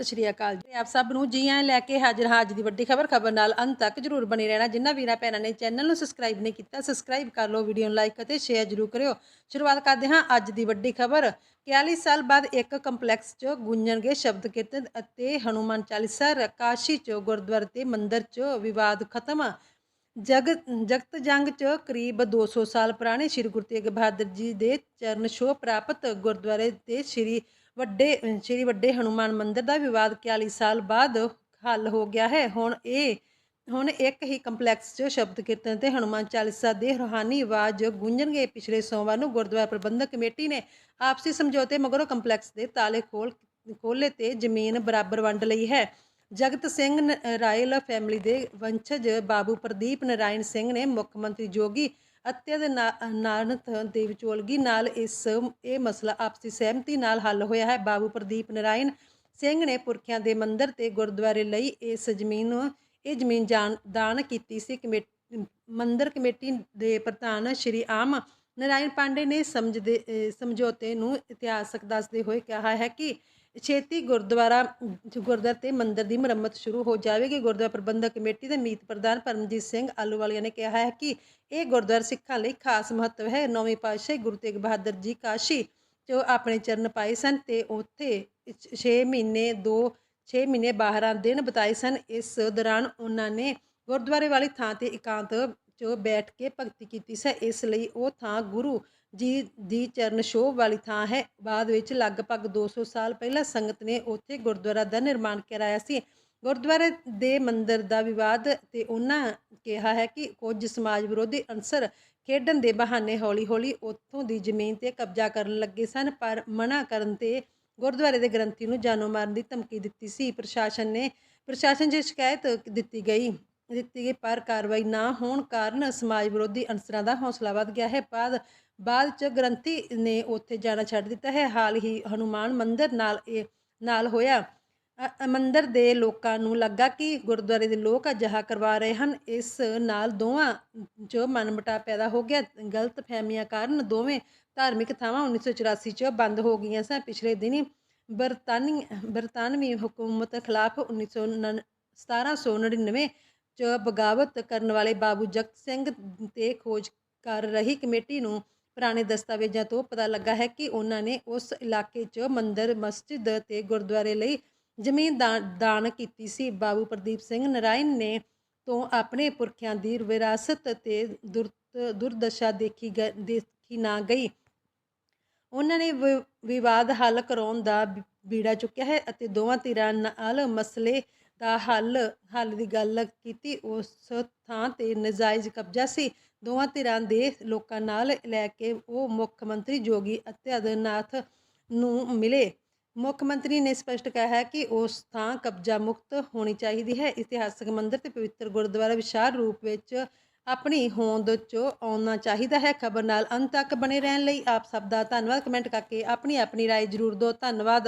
ਸਤਿ ਸ਼੍ਰੀ ਅਕਾਲ ਜੀ। ਆਪ ਸਭ ਨੂੰ ਜੀ ਆਇਆਂ ਲੈ ਕੇ ਹਾਜ਼ਰ ਹਾਂ ਅੱਜ ਦੀ ਵੱਡੀ ਖਬਰ ਖਬਰ ਨਾਲ ਅੰਤ ਤੱਕ ਜਰੂਰ ਬਣੇ ਰਹਿਣਾ। ਜਿਨ੍ਹਾਂ ਵੀਰਾਂ ਭੈਣਾਂ ਨੇ ਚੈਨਲ ਨੂੰ ਸਬਸਕ੍ਰਾਈਬ ਨਹੀਂ ਕੀਤਾ ਸਬਸਕ੍ਰਾਈਬ ਕਰ ਲਓ ਵੀਡੀਓ ਨੂੰ ਲਾਈਕ ਅਤੇ ਸ਼ੇਅਰ ਜਰੂਰ ਕਰਿਓ। ਸ਼ੁਰੂਆਤ ਕਰਦੇ ਹਾਂ ਅੱਜ ਦੀ ਵੱਡੀ ਖਬਰ। 41 ਸਾਲ ਬਾਅਦ ਇੱਕ ਕੰਪਲੈਕਸ 'ਚ ਗੂੰਜਣਗੇ ਸ਼ਬਦ ਕੀਰਤਨ ਅਤੇ ਹਨੂਮਾਨ ਚਾਲੀਸਾ ਕਾਸ਼ੀ 'ਚ ਗੁਰਦੁਆਰੇ ਤੇ ਮੰਦਿਰ 'ਚ ਵਿਵਾਦ ਖਤਮ। ਜਗਤ ਜਗਤ ਜੰਗ ਚ ਕਰੀਬ 200 ਸਾਲ ਪੁਰਾਣੇ ਸ੍ਰੀ ਗੁਰੂ ਤੇਗ ਬਹਾਦਰ ਜੀ ਦੇ ਚਰਨ ਛੋਹ ਪ੍ਰਾਪਤ ਗੁਰਦੁਆਰੇ ਤੇ ਸ੍ਰੀ ਵੱਡੇ, ਸ੍ਰੀ ਵੱਡੇ ਹਨੂਮਾਨ ਮੰਦਿਰ ਦਾ ਵਿਵਾਦ 41 ਸਾਲ ਬਾਅਦ ਹੱਲ ਹੋ ਗਿਆ ਹੈ। ਹੁਣ ਇਹ, ਹੁਣ ਇੱਕ ਹੀ ਕੰਪਲੈਕਸ 'ਚ ਸ਼ਬਦ ਕੀਰਤਨ ਤੇ ਹਨੂਮਾਨ ਚਾਲੀਸਾ ਦੇ ਰੂਹਾਨੀ ਆਵਾਜ਼ ਗੂੰਜਣਗੇ। ਪਿਛਲੇ ਸੋਮਵਾਰ ਨੂੰ ਗੁਰਦੁਆਰਾ ਪ੍ਰਬੰਧਕ ਕਮੇਟੀ ਨੇ ਆਪਸੀ ਸਮਝੌਤੇ ਮਗਰੋਂ ਕੰਪਲੈਕਸ ਦੇ ਤਾਲੇ ਖੋਲ ਖੋਲੇ ਤੇ ਜ਼ਮੀਨ ਬਰਾਬਰ ਵੰਡ ਲਈ ਹੈ। ਜਗਤ ਸਿੰਘ ਰਾਇਲ ਫੈਮਿਲੀ ਦੇ ਵੰਸ਼ਜ ਬਾਬੂ ਪ੍ਰਦੀਪ ਨਰਾਇਣ ਸਿੰਘ ਨੇ ਮੁੱਖ ਮੰਤਰੀ ਜੋਗੀ ਅਤਿਅਦ ਨਾਨਤ ਦੇ ਵਿਚੋਲਗੀ ਨਾਲ ਇਸ, ਇਹ ਮਸਲਾ ਆਪਸੀ ਸਹਿਮਤੀ ਨਾਲ ਹੱਲ ਹੋਇਆ ਹੈ। ਬਾਬੂ ਪ੍ਰਦੀਪ ਨਰਾਇਣ ਸਿੰਘ ਨੇ ਪੁਰਖਿਆਂ ਦੇ ਮੰਦਿਰ ਤੇ ਗੁਰਦੁਆਰੇ ਲਈ ਇਸ ਜ਼ਮੀਨ, ਇਹ ਜ਼ਮੀਨ ਜਾਨ ਦਾਨ ਕੀਤੀ ਸੀ। ਕਮੇਟੀ, ਮੰਦਿਰ ਕਮੇਟੀ ਦੇ ਪ੍ਰਧਾਨ ਸ਼੍ਰੀ ਆਮ ਨਰਾਇਣ ਪਾਂਡੇ ਨੇ ਸਮਝਦੇ ਸਮਝੌਤੇ ਨੂੰ ਇਤਿਹਾਸਕ ਦੱਸਦੇ ਹੋਏ ਕਿਹਾ ਹੈ ਕਿ ਛੇਤੀ ਗੁਰਦੁਆਰਾ ਗੁਰਦੁਆਰਾ ਤੇ ਮੰਦਿਰ ਦੀ ਮੁਰੰਮਤ ਸ਼ੁਰੂ ਹੋ ਜਾਵੇਗੀ। ਗੁਰਦੁਆਰਾ ਪ੍ਰਬੰਧਕ ਕਮੇਟੀ ਦੇ ਮੀਤ ਪ੍ਰਧਾਨ ਪਰਮਜੀਤ ਸਿੰਘ ਆਲੂਵਾਲੀਆ ਨੇ ਕਿਹਾ ਹੈ ਕਿ ਇਹ ਗੁਰਦੁਆਰਾ ਸਿੱਖਾਂ ਲਈ ਖਾਸ ਮਹੱਤਵ ਹੈ। ਨੌਵੇਂ ਪਾਤਸ਼ਾਹੀ ਗੁਰੂ ਤੇਗ ਬਹਾਦਰ ਜੀ ਕਾਸ਼ੀ, ਜੋ ਆਪਣੇ ਚਰਨ ਪਾਏ ਸਨ ਤੇ ਉੱਥੇ 6 ਮਹੀਨੇ ਦੋ 6 ਮਹੀਨੇ 12 ਦਿਨ ਬਿਤਾਏ ਸਨ। ਇਸ ਦੌਰਾਨ ਉਹਨਾਂ ਨੇ ਗੁਰਦੁਆਰੇ ਵਾਲੀ ਥਾਂ ਤੇ ਇਕਾਂਤ 'ਚ ਬੈਠ ਕੇ ਭਗਤੀ ਕੀਤੀ ਸੀ, ਇਸ ਲਈ ਉਹ ਥਾਂ ਗੁਰੂ ਜੀ ਦੀ ਚਰਨ ਛੋਹ ਵਾਲੀ ਥਾਂ ਹੈ। ਬਾਅਦ ਵਿੱਚ ਲਗਭਗ 200 ਸਾਲ ਪਹਿਲਾਂ ਸੰਗਤ ਨੇ ਉੱਥੇ ਗੁਰਦੁਆਰਾ ਦਾ ਨਿਰਮਾਣ ਕਰਾਇਆ ਸੀ। ਗੁਰਦੁਆਰੇ ਦੇ ਮੰਦਿਰ ਦਾ ਵਿਵਾਦ ਤੇ ਉਹਨਾਂ ਕਿਹਾ ਹੈ ਕਿ ਕੁਝ ਸਮਾਜ ਵਿਰੋਧੀ ਅੰਸਰ ਖੇਡਣ ਦੇ ਬਹਾਨੇ ਹੌਲੀ-ਹੌਲੀ ਉੱਥੋਂ ਦੀ ਜ਼ਮੀਨ ਤੇ ਕਬਜ਼ਾ ਕਰਨ ਲੱਗੇ ਸਨ, ਪਰ ਮਨਾ ਕਰਨ ਤੇ ਗੁਰਦੁਆਰੇ ਦੇ ਗ੍ਰੰਥੀ ਨੂੰ ਜਾਨੋਂ ਮਾਰਨ ਦੀ ਧਮਕੀ ਦਿੱਤੀ ਸੀ। ਪ੍ਰਸ਼ਾਸਨ ਨੇ, ਪ੍ਰਸ਼ਾਸਨ 'ਚ ਸ਼ਿਕਾਇਤ ਦਿੱਤੀ ਗਈ। ਦਿੱਤੀ ਗਈ, ਪਰ ਕਾਰਵਾਈ ਨਾ ਹੋਣ ਕਾਰਨ ਸਮਾਜ ਵਿਰੋਧੀ ਅਨਸਰਾਂ ਦਾ ਹੌਸਲਾ ਵੱਧ ਗਿਆ ਹੈ। ਬਾਅਦ ਬਾਅਦ ਚ ਗ੍ਰੰਥੀ ਨੇ ਉੱਥੇ ਜਾਣਾ ਛੱਡ ਦਿੱਤਾ ਹੈ। ਹਾਲ ਹੀ ਹਨੂਮਾਨ ਮੰਦਿਰ ਨਾਲ ਇਹ, ਨਾਲ ਹੋਇਆ। ਅ- ਮੰਦਿਰ ਦੇ ਲੋਕਾਂ ਨੂੰ ਲੱਗਾ ਕਿ ਗੁਰਦੁਆਰੇ ਦੇ ਲੋਕ ਅਜਿਹਾ ਕਰਵਾ ਰਹੇ ਹਨ। ਇਸ ਨਾਲ ਦੋਵਾਂ ਚ ਮਨਮਟਾ ਪੈਦਾ ਹੋ ਗਿਆ। ਗਲਤ ਫਹਿਮੀਆਂ ਕਾਰਨ ਦੋਵੇਂ ਧਾਰਮਿਕ ਥਾਵਾਂ 1984 ਚ ਬੰਦ ਹੋ ਗਈਆਂ ਸਨ। ਪਿਛਲੇ ਦਿਨੀ ਬਰਤਾਨੀ, ਬਰਤਾਨਵੀ ਹਕੂਮਤ ਖਿਲਾਫ 1999 1799 ਚ ਬਗਾਵਤ ਕਰਨ ਵਾਲੇ ਬਾਬੂ ਜਗਤ ਸਿੰਘ ਤੇ ਖੋਜ ਕਰ ਰਹੀ ਕਮੇਟੀ ਨੂੰ ਪੁਰਾਣੇ ਦਸਤਾਵੇਜ਼ਾਂ ਤੋਂ ਪਤਾ ਲੱਗਾ ਹੈ ਕਿ ਉਹਨਾਂ ਨੇ ਉਸ ਇਲਾਕੇ 'ਚ ਮੰਦਿਰ, ਮਸਜਿਦ ਤੇ ਗੁਰਦੁਆਰੇ ਲਈ ਜ਼ਮੀਨ ਦਾਨ ਕੀਤੀ ਸੀ। ਬਾਬੂ ਪ੍ਰਦੀਪ ਸਿੰਘ ਨਰਾਇਣ ਨੇ ਤੋਂ ਆਪਣੇ ਪੁਰਖਿਆਂ ਦੀ ਵਿਰਾਸਤ ਤੇ ਦੁਰਤ, ਦੁਰਦਸ਼ਾ ਦੇਖੀ ਗ- ਦੇਖੀ ਨਾ ਗਈ। ਉਹਨਾਂ ਨੇ ਵਿ- ਵਿਵਾਦ ਹੱਲ ਕਰਾਉਣ ਦਾ ਬੀੜਾ ਚੁੱਕਿਆ ਹੈ ਅਤੇ ਦੋਵਾਂ ਧਿਰਾਂ ਨਾਲ ਮਸਲੇ ਦਾ ਹੱਲ ਹੱਲ ਦੀ ਗੱਲ ਕੀਤੀ ਉਸ ਥਾਂ ਤੇ ਨਜਾਇਜ਼ ਕਬਜ਼ਾ ਸੀ ਦੋਵਾਂ ਧਿਰਾਂ ਦੇ ਲੋਕਾਂ ਨਾਲ ਲੈ ਕੇ ਉਹ ਮੁੱਖ ਮੰਤਰੀ ਜੋਗੀ ਅਤਿਆਦਨਾਥ ਨੂੰ ਮਿਲੇ ਮੁੱਖ ਮੰਤਰੀ ਨੇ ਸਪਸ਼ਟ ਕਿਹਾ ਹੈ ਕਿ ਉਸ ਥਾਂ ਕਬਜ਼ਾ ਮੁਕਤ ਹੋਣੀ ਚਾਹੀਦੀ ਹੈ ਇਤਿਹਾਸਕ ਮੰਦਿਰ ਤੇ ਪਵਿੱਤਰ ਗੁਰਦੁਆਰਾ ਵਿਸ਼ਾਲ ਰੂਪ ਵਿੱਚ ਆਪਣੀ ਹੋਂਦ 'ਚ ਆਉਣਾ ਚਾਹੀਦਾ ਹੈ ਖਬਰ ਨਾਲ ਅੰਤ ਤੱਕ ਬਣੇ ਰਹਿਣ ਲਈ ਆਪ ਸਭ ਦਾ ਧੰਨਵਾਦ ਕਮੈਂਟ ਕਰਕੇ ਆਪਣੀ ਆਪਣੀ رائے ਜ਼ਰੂਰ ਦਿਓ ਧੰਨਵਾਦ